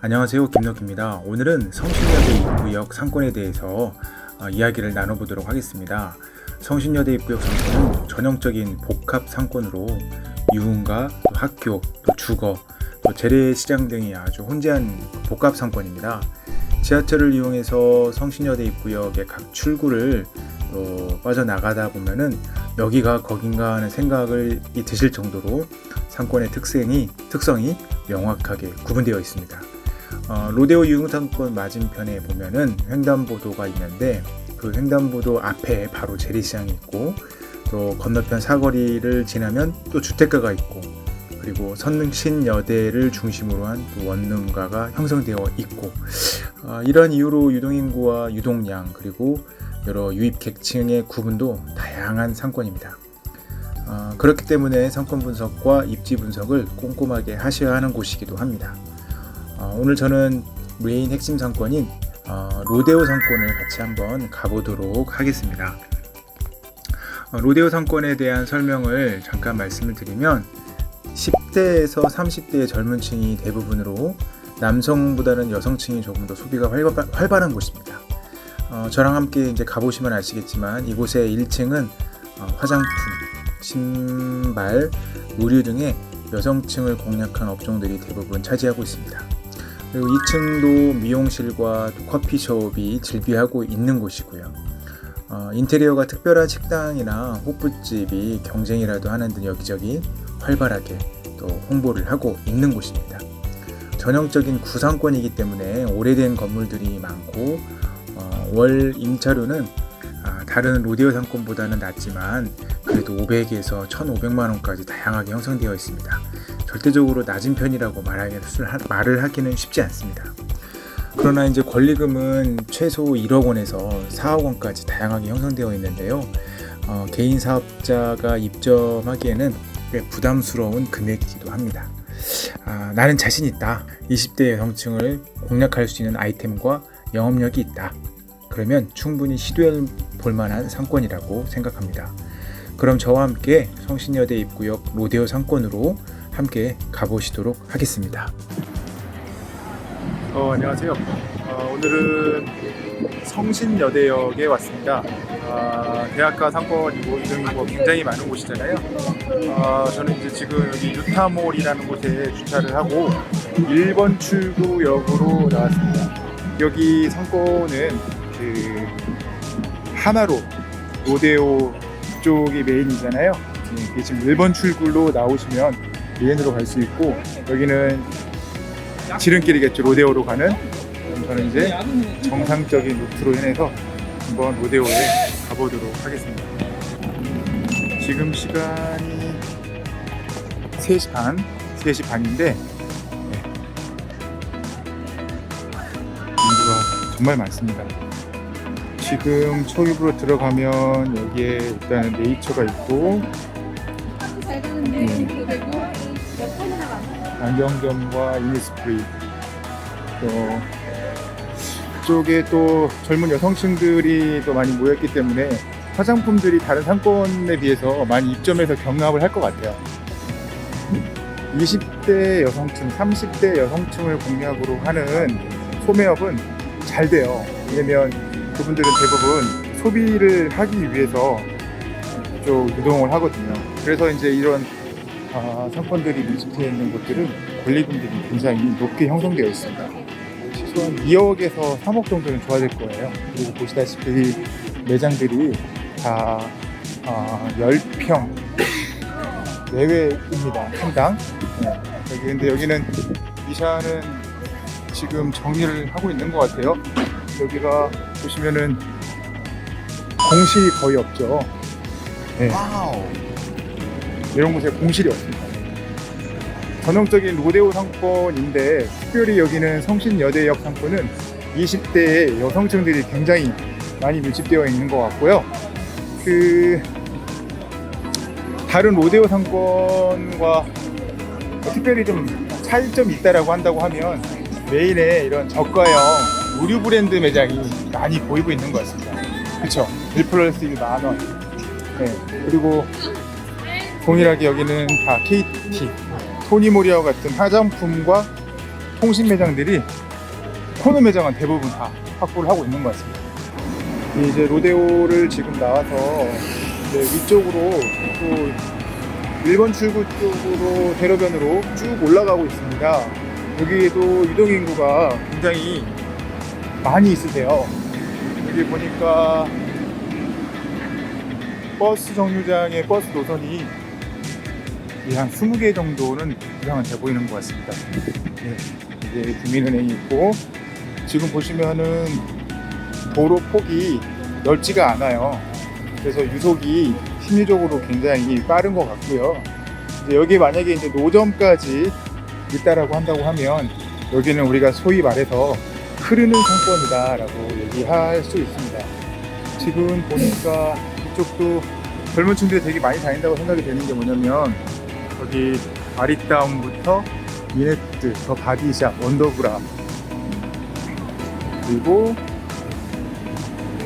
안녕하세요 김덕입니다. 오늘은 성신여대 입구역 상권에 대해서 어, 이야기를 나눠보도록 하겠습니다. 성신여대 입구역 상권은 전형적인 복합 상권으로 유흥가, 또 학교, 또 주거, 또 재래시장 등이 아주 혼재한 복합 상권입니다. 지하철을 이용해서 성신여대 입구역의 각 출구를 어, 빠져나가다 보면은 여기가 거긴가 하는 생각을 이 드실 정도로 상권의 특성이 특성이 명확하게 구분되어 있습니다. 어, 로데오 유흥상권 맞은편에 보면은 횡단보도가 있는데 그 횡단보도 앞에 바로 재래시장이 있고 또 건너편 사거리를 지나면 또 주택가가 있고 그리고 선능신여대를 중심으로 한또 원룸가가 형성되어 있고 어, 이러한 이유로 유동인구와 유동량 그리고 여러 유입 객층의 구분도 다양한 상권입니다. 어, 그렇기 때문에 상권 분석과 입지 분석을 꼼꼼하게 하셔야 하는 곳이기도 합니다. 어, 오늘 저는 메인 핵심 상권인 어, 로데오 상권을 같이 한번 가보도록 하겠습니다. 어, 로데오 상권에 대한 설명을 잠깐 말씀을 드리면 10대에서 30대의 젊은 층이 대부분으로 남성보다는 여성층이 조금 더 소비가 활발, 활발한 곳입니다. 어, 저랑 함께 이제 가보시면 아시겠지만 이곳의 1층은 어, 화장품, 신발, 의류 등의 여성층을 공략한 업종들이 대부분 차지하고 있습니다. 그리고 2층도 미용실과 또 커피숍이 즐비하고 있는 곳이고요. 어, 인테리어가 특별한 식당이나 호프집이 경쟁이라도 하는 등 여기저기 활발하게 또 홍보를 하고 있는 곳입니다. 전형적인 구상권이기 때문에 오래된 건물들이 많고 어, 월 임차료는 아, 다른 로데오 상권보다는 낮지만 그래도 500에서 1,500만 원까지 다양하게 형성되어 있습니다. 절대적으로 낮은 편이라고 말을 하기는 쉽지 않습니다. 그러나 이제 권리금은 최소 1억 원에서 4억 원까지 다양하게 형성되어 있는데요. 어, 개인 사업자가 입점하기에는 꽤 부담스러운 금액이기도 합니다. 아, 나는 자신 있다. 20대 여성층을 공략할 수 있는 아이템과 영업력이 있다. 그러면 충분히 시도해 볼 만한 상권이라고 생각합니다. 그럼 저와 함께 성신여대 입구역 로데오 상권으로 함께 가보시도록 하겠습니다. 어, 안녕하세요. 어, 오늘은 성신여대역에 왔습니다. 아, 대학가 상권이고 이름이고 굉장히 많은 곳이잖아요. 아, 저는 이제 지금 여기 유타몰이라는 곳에 주차를 하고 1번 출구역으로 나왔습니다. 여기 상권은 그 하나로 로데오 쪽이 메인이잖아요. 네, 이게 지금 1번 출구로 나오시면 메인으로 갈 수 있고 여기는 지름길이겠죠. 로데오로 가는. 그럼 저는 이제 정상적인 루트로 인해서 한번 로데오에 가보도록 하겠습니다. 지금 시간이 3시 반, 3시 반인데 네. 인구가 정말 많습니다. 지금 초입으로 들어가면 여기에 일단 네이처가 있고 잘 되는데 음. 음. 되고 몇 번이나 많아요. 안경점과 이니스프리 또 이쪽에 또 젊은 여성층들이 또 많이 모였기 때문에 화장품들이 다른 상권에 비해서 많이 입점해서 경합을 할 것 같아요. 20대 여성층, 30대 여성층을 공략으로 하는 소매업은 잘 돼요. 왜냐면 그분들은 대부분 소비를 하기 위해서 쪽 유동을 하거든요. 그래서 이제 이런 아, 상권들이 밀집되어 있는 곳들은 권리금들이 굉장히 높게 형성되어 있습니다. 최소한 2억에서 3억 정도는 될 거예요. 그리고 보시다시피 매장들이 다 아, 10평 내외입니다. 한당. 네. 여기 근데 여기는 이샤는 지금 정리를 하고 있는 것 같아요. 여기가 보시면은 공실이 거의 없죠. 네. 이런 곳에 공실이 없습니다. 전형적인 로데오 상권인데 특별히 여기는 성신여대역 상권은 20대의 여성층들이 굉장히 많이 밀집되어 있는 것 같고요. 그 다른 로데오 상권과 특별히 좀 차이점이 있다라고 한다고 하면 메인에 이런 저가형 의류 브랜드 매장이 많이 보이고 있는 것 같습니다. 그쵸? 1 플러스 1 만원. 네. 그리고 동일하게 여기는 다 KT, 토니모리아 같은 화장품과 통신 매장들이 코너 매장은 대부분 다 확보를 하고 있는 것 같습니다. 이제 로데오를 지금 나와서 이제 위쪽으로 또 1번 출구 쪽으로 대로변으로 쭉 올라가고 있습니다. 여기에도 유동 인구가 굉장히 많이 있으세요. 여기 보니까 버스 정류장의 버스 노선이 이한 20개 정도는 이상은 돼 보이는 것 같습니다. 네, 이제 국민은행이 있고 지금 보시면은 도로 폭이 넓지가 않아요. 그래서 유속이 심리적으로 굉장히 빠른 것 같고요. 이제 여기 만약에 이제 노점까지 있다라고 한다고 하면 여기는 우리가 소위 말해서 흐르는 상권이다라고 얘기할 수 있습니다. 지금 보니까 이쪽도 젊은 층들이 되게 많이 다닌다고 생각이 되는 게 뭐냐면 여기 아리따움부터 미네트, 더 바디샵, 원더브라 그리고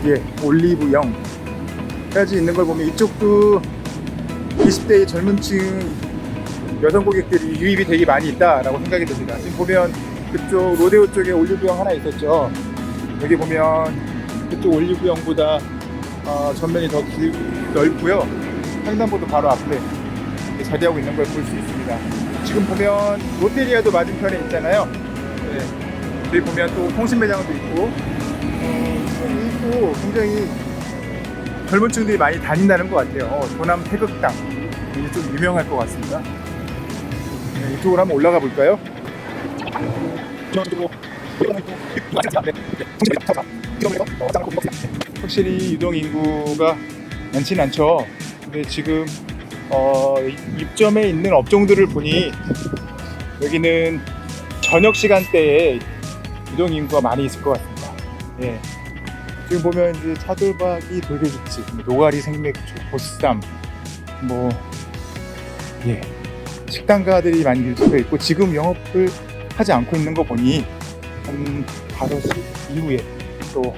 예 올리브영까지 있는 걸 보면 이쪽도 20대의 젊은 층 여성 고객들이 유입이 되게 많이 있다라고 생각이 듭니다. 지금 보면 그쪽 로데오 쪽에 올리브영 하나 있었죠. 여기 보면 그쪽 올리브영보다 어, 전면이 더 길, 넓고요. 횡단보도 바로 앞에 자리하고 있는 걸 볼 수 있습니다. 지금 보면 롯데리아도 맞은편에 있잖아요. 네. 여기 보면 또 통신 매장도 있고, 어, 있고 굉장히 젊은 층들이 많이 다닌다는 것 같아요. 어, 도남 태극당 이게 좀 유명할 것 같습니다. 네, 이쪽으로 한번 올라가 볼까요? 확실히 유동 인구가 많진 않죠. 근데 지금 어, 입점에 있는 업종들을 보니 여기는 저녁 시간대에 유동 인구가 많이 있을 것 같습니다. 예. 지금 보면 이제 차돌박이, 돌개국집, 뭐 노가리 생맥주, 보쌈, 뭐 예. 식당가들이 많이 밀집해 있고 지금 영업을 하지 않고 있는 거 보니 한 5시 이후에 또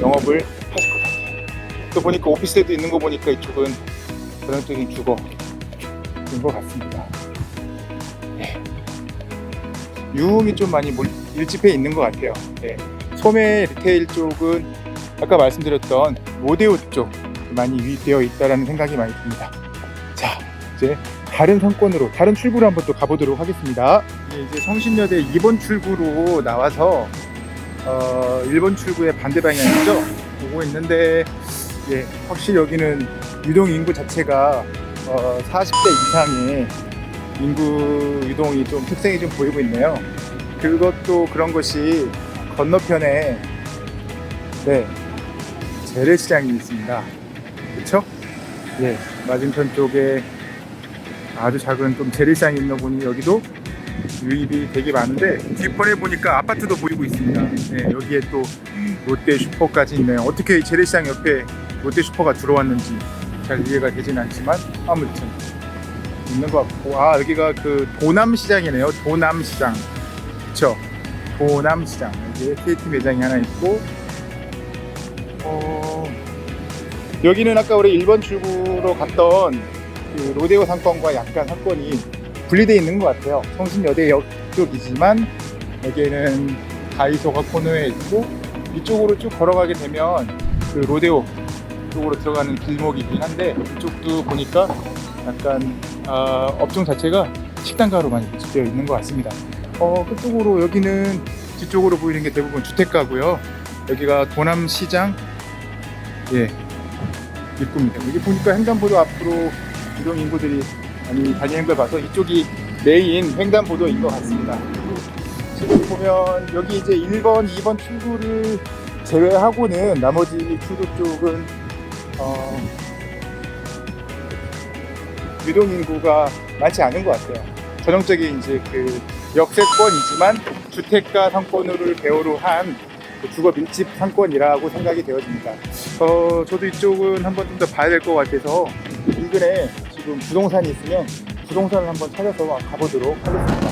영업을 하실 것 같아요. 또 보니까 오피스에도 있는 거 보니까 이쪽은 전형적인 주거인 것 같습니다. 네. 유흥이 좀 많이 몰- 밀집해 있는 것 같아요. 네. 소매 리테일 쪽은 아까 말씀드렸던 로데오 쪽 많이 유입되어 있다라는 생각이 많이 듭니다. 자, 이제 다른 상권으로 다른 출구로 한번 또 가보도록 하겠습니다. 이제 성신여대 2번 출구로 나와서 어, 1번 출구의 반대 방향이죠. 보고 있는데 예, 확실히 여기는 유동 인구 자체가 어, 40대 이상의 인구 유동이 좀 특성이 좀 보이고 있네요. 그것도 그런 것이 건너편에 네 재래시장이 있습니다. 그렇죠? 예, 맞은편 쪽에 아주 작은 좀 재래시장이 있는 보니 여기도 유입이 되게 많은데 뒷번에 보니까 아파트도 보이고 있습니다. 네, 여기에 또 롯데 슈퍼까지 있네요. 어떻게 이 재래시장 옆에 롯데 슈퍼가 들어왔는지 잘 이해가 되진 않지만 아무튼 있는 것 같고 아 여기가 그 도남시장이네요. 도남시장 그쵸? 도남시장 여기에 KT 매장이 하나 있고 어 여기는 아까 우리 1번 출구로 갔던 그 로데오 상권과 약간 상권이 분리되어 있는 것 같아요. 성신여대역 쪽이지만 여기에는 다이소가 코너에 있고 이쪽으로 쭉 걸어가게 되면 그 로데오 쪽으로 들어가는 길목이긴 한데 이쪽도 보니까 약간 아, 업종 자체가 식당가로 많이 밀집되어 있는 것 같습니다. 어, 그쪽으로 여기는 뒤쪽으로 보이는 게 대부분 주택가고요. 여기가 도남시장 예 입구입니다. 여기 보니까 횡단보도 앞으로 이동 인구들이 많이 다니는 걸 봐서 이쪽이 메인 횡단보도인 것 같습니다. 지금 보면 여기 이제 1번, 2번 출구를 제외하고는 나머지 출구 쪽은 어, 유동 인구가 많지 않은 것 같아요. 전형적인 이제 그 역세권이지만 주택가 상권을 배후로 한그 주거 밀집 상권이라고 생각이 되어집니다. 어, 저도 이쪽은 한 번 좀 더 봐야 될 것 같아서 인근에 지금 부동산이 있으면 부동산을 한번 찾아서 가보도록 하겠습니다.